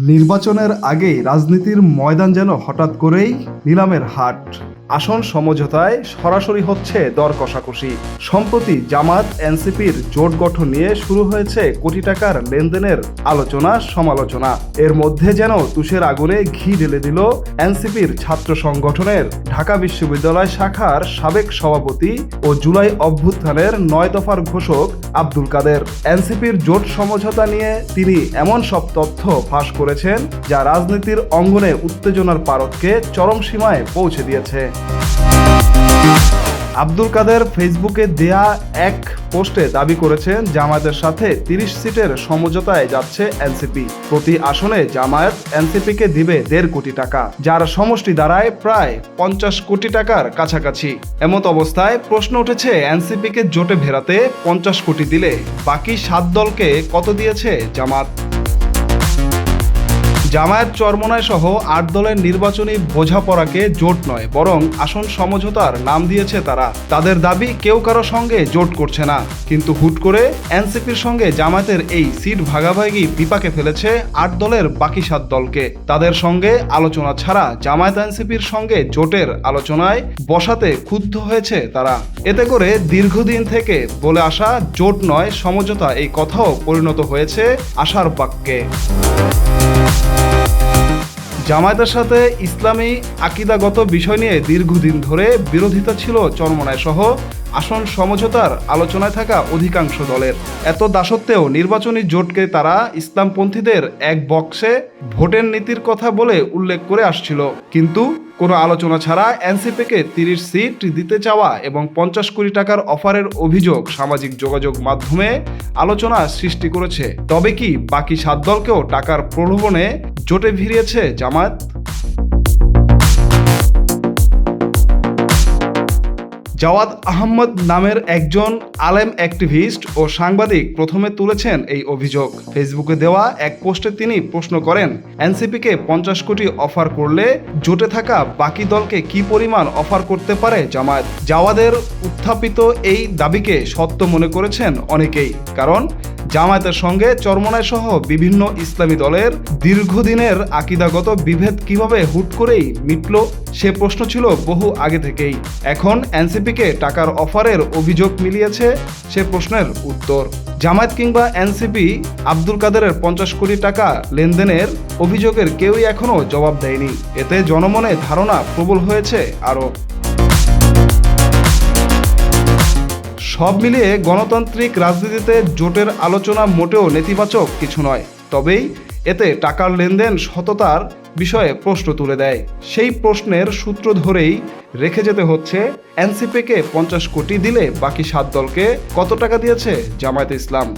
নির্বাচনের আগেই রাজনীতির ময়দান যেন হঠাৎ করেই নিলামের হাট। আসন সমঝোতায় সরাসরি হচ্ছে দর কষাকষি। সম্প্রতি জামাত এনসিপির জোট গঠন নিয়ে শুরু হয়েছে কোটি টাকার লেনদেনের আলোচনা সমালোচনা। এর মধ্যে যেন তুষের আগুনে ঘি ঢেলে দিল এনসিপির ছাত্র সংগঠনের ঢাকা বিশ্ববিদ্যালয় শাখার সাবেক সভাপতি ও জুলাই অভ্যুত্থানের নয় দফার ঘোষক আব্দুল কাদের। এনসিপির জোট সমঝোতা নিয়ে তিনি এমন সব তথ্য ফাঁস করেছেন যা রাজনীতির অঙ্গনে উত্তেজনার পারদকে চরম সীমায় পৌঁছে দিয়েছে। আব্দুল কাদের ফেসবুকে দেয়া এক পোস্টে দাবি করেছেন, জামায়াতের সাথে তিরিশ সিটের সমঝোতায় যাচ্ছে এনসিপি। প্রতি আসনে জামায়াত এনসিপিকে দিবে দেড় কোটি টাকা। যার সমষ্টি দাঁড়ায় প্রায় পঞ্চাশ কোটি টাকার কাছাকাছি। এমত অবস্থায় প্রশ্ন উঠেছে, এনসিপিকে জোটে ভেরাতে পঞ্চাশ কোটি দিলে বাকি সাত দলকে কত দিয়েছে জামাত জামায়াত চরমনায় সহ আট দলের নির্বাচনী বোঝাপড়াকে জোট নয়, বরং আসন সমঝোতার নাম দিয়েছে তারা। তাদের দাবি, কেউ কারও সঙ্গে জোট করছে না। কিন্তু হুট করে এনসিপির সঙ্গে জামায়াতের এই সিট ভাগাভাগি বিপাকে ফেলেছে আট দলের বাকি সাত দলকে। তাদের সঙ্গে আলোচনা ছাড়া জামায়াত এনসিপির সঙ্গে জোটের আলোচনায় বসাতে ক্ষুব্ধ হয়েছে তারা। এতে করে দীর্ঘদিন থেকে বলে আসা জোট নয়, সমঝোতা এই কথাও পরিণত হয়েছে আশার বাক্যে। জামায়াতের সাথে ইসলামী আকিদাগত বিষয় নিয়ে দীর্ঘদিন ধরে বিরোধিতা ছিল চরমনায় সহ আসন সমঝোতার আলোচনায় থাকা অধিকাংশ দলের। এত দাসত্বেও নির্বাচনী জোটকে তারা ইসলামপন্থীদের এক বক্সে ভোটের নীতির কথা বলে উল্লেখ করে আসছিল। কিন্তু কোনো আলোচনা ছাড়া এনসিপিকে তিরিশ সিট দিতে চাওয়া এবং পঞ্চাশ কোটি টাকার অফারের অভিযোগ সামাজিক যোগাযোগ মাধ্যমে আলোচনা সৃষ্টি করেছে। তবে কি বাকি সাত দলকেও টাকার প্রলোভনে জোটে ভিড়িয়েছে জামায়াত? জাওয়াদ আহমদ নামের একজন আলেম অ্যাক্টিভিস্ট ও সাংবাদিক প্রথমে তুলেছেন এই অভিযোগ। ফেসবুকে দেওয়া এক পোস্টে তিনি প্রশ্ন করেন, এনসিপিকে পঞ্চাশ কোটি অফার করলে জোটে থাকা বাকি দলকে কি পরিমাণ অফার করতে পারে জামায়াত? জাওয়াদের উত্থাপিত এই দাবিকে সত্য মনে করেছেন অনেকেই, কারণ জামায়াতের সঙ্গে চরমনায় সহ বিভিন্ন ইসলামী দলের দীর্ঘদিনের আকিদাগত বিভেদ কীভাবে হুট করেই মিটল, সে প্রশ্ন ছিল বহু আগে থেকেই। এখন এনসিপিকে টাকার অফারের অভিযোগ মিলিয়েছে, সে প্রশ্নের উত্তর। জামায়াত কিংবা এনসিপি আব্দুল কাদেরের পঞ্চাশ কোটি টাকা লেনদেনের অভিযোগের কেউই এখনও জবাব দেয়নি। এতে জনমনে ধারণা প্রবল হয়েছে আরও। সব মিলিয়ে গণতান্ত্রিক রাজনীতিতে জোটের আলোচনা মোটেও নেতিবাচক কিছু নয়। তবেই এতে টাকার লেনদেন সততার বিষয়ে প্রশ্ন তুলে দেয়। সেই প্রশ্নের সূত্র ধরেই রেখে যেতে হচ্ছে, এনসিপিকে পঞ্চাশ কোটি দিলে বাকি সাত দলকে কত টাকা দিয়েছে জামায়াতে ইসলাম?